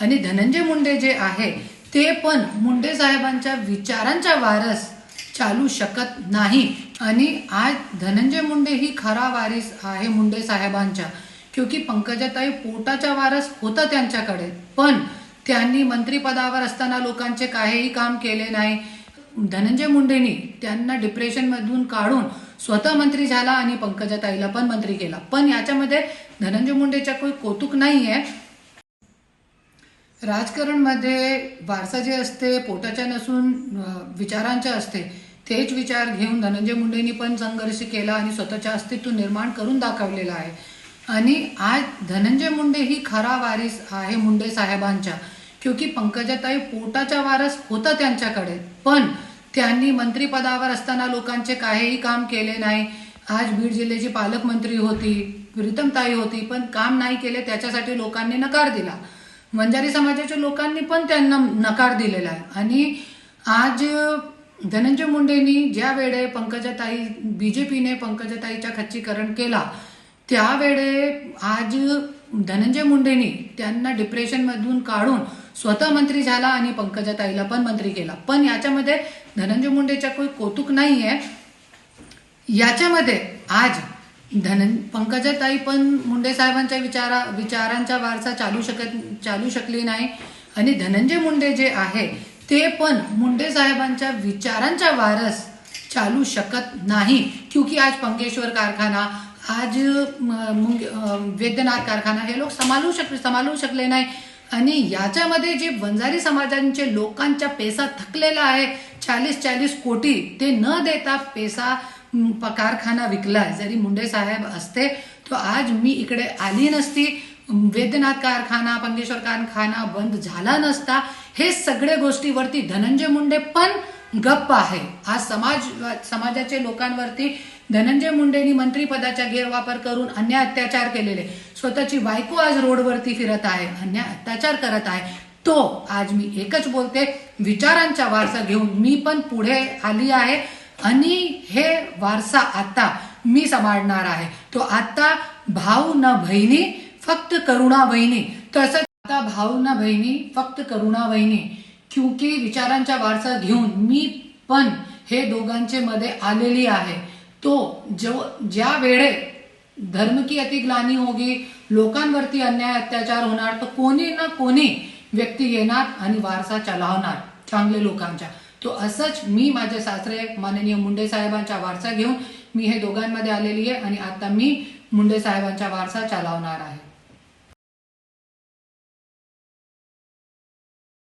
आणि धनंजय मुंडे जे आहे ते पण मुंडे साहेबांच्या विचारांच्या वारस चालू शकत नाही. आणि आज धनंजय मुंडे ही खरा वारीस आहे मुंडे साहेबांच्या. क्योंकि पंकजाताई पोटाच्या वारस होतं त्यांच्याकडे. पण त्यांनी मंत्रिपदावर असताना लोकांचे काहीही काम केले नाही. धनंजय मुंडेंनी त्यांना डिप्रेशनमधून काढून स्वतः मंत्री झाला आणि पंकजाताईला पण मंत्री केला. पण याच्यामध्ये धनंजय मुंडेच्या काही कौतुक नाही आहे राजकारणमध्ये वारसा जे असते पोटाच्या नसून विचारांच्या असते तेच विचार घेऊन धनंजय मुंडेंनी पण संघर्ष केला आणि स्वतःच्या अस्तित्व निर्माण करून दाखवलेलं आहे. आणि आज धनंजय मुंडे ही खरा वारीस आहे मुंडे साहेबांच्या. क्योंकि पंकजाताई पोटाच्या वारस होता त्यांच्याकडे पण त्यांनी मंत्रिपदावर असताना लोकांचे काहीही काम केले नाही. आज बीड जिल्ह्याची पालकमंत्री होती प्रीतमताई होती पण काम नाही केले त्याच्यासाठी लोकांनी नकार दिला. वंजारी समाजाच्या लोकांनी पण त्यांना नकार दिलेला आहे. आणि आज धनंजय मुंडेंनी ज्या वेळे पंकजाताई बीजेपीने पंकजाताईच्या खच्चीकरण केला त्यावेळे आज धनंजय मुंडेंनी त्यांना डिप्रेशनमधून काढून स्वतः मंत्री झाला आणि पंकजाताईला पण मंत्री केला. पण याच्यामध्ये धनंजय मुंडेच्या काही कौतुक नाही आहे याच्यामध्ये आज धन पंकजाताई पण मुंडे साहेबांच्या विचारा विचारांचा वारसा चालू शकत चालू शकली नाही. आणि धनंजय मुंडे जे आहे ते पण मुंडे साहेबांच्या विचारांचा वारस चालू शकत नाही. क्योंकि आज पंकेश्वर कारखाना आज म, मुंग- वैद्यनाथ कारखाना हे लोक सांभाळू शक सांभाळू शकले नाही. आणि याच्यामध्ये जे वंजारी समाजांचे लोकांचा पैसा थकलेला आहे चाळीस चाळीस कोटी ते न देता पैसा कारखाना विकलाय. जरी मुंडे साहेब असते तो आज मी इकडे आली नसती. वेदनाथ कारखाना पंगेश्वर कारखाना बंद झाला नसता. हे सगळे गोष्टीवरती धनंजय मुंडे पण गप्प आहे. आज समाज समाजाचे लोकांवरती धनंजय मुंडेंनी मंत्रिपदाचा गैरवापर करून अन्याय अत्याचार केलेले. स्वतःची बायको आज रोडवरती फिरत आहे अन्याय अत्याचार करत आहे. तो आज मी एकच बोलते विचारांचा वारसा घेऊन मी पण पुढे आली आहे. आणि हे वारसा आता मी सांभाळणार आहे. तो आता भाऊ न बहिणी फक्त करुणा बहिणी. तसंच आता भाऊ न बहिणी फक्त करुणा बहिणी. क्योंकि विचारांचा वारसा घेऊन मी पण हे दोघांचे मध्ये आलेली आहे. तो जो ज्या वेळे धर्म की अतिग्लानी होगी लोकांवरती अन्याय अत्याचार होणार तर कोणी ना कोणी व्यक्ती येणार आणि वारसा चालवणार. चांगले लोकांच्या. तो असंच मी माझे सासरे माननीय मुंडे साहेबांचा वारसा घेऊन मी हे दोघांमध्ये आलेली आहे आणि आता मी मुंडे साहेबांचा वारसा चालवणार आहे.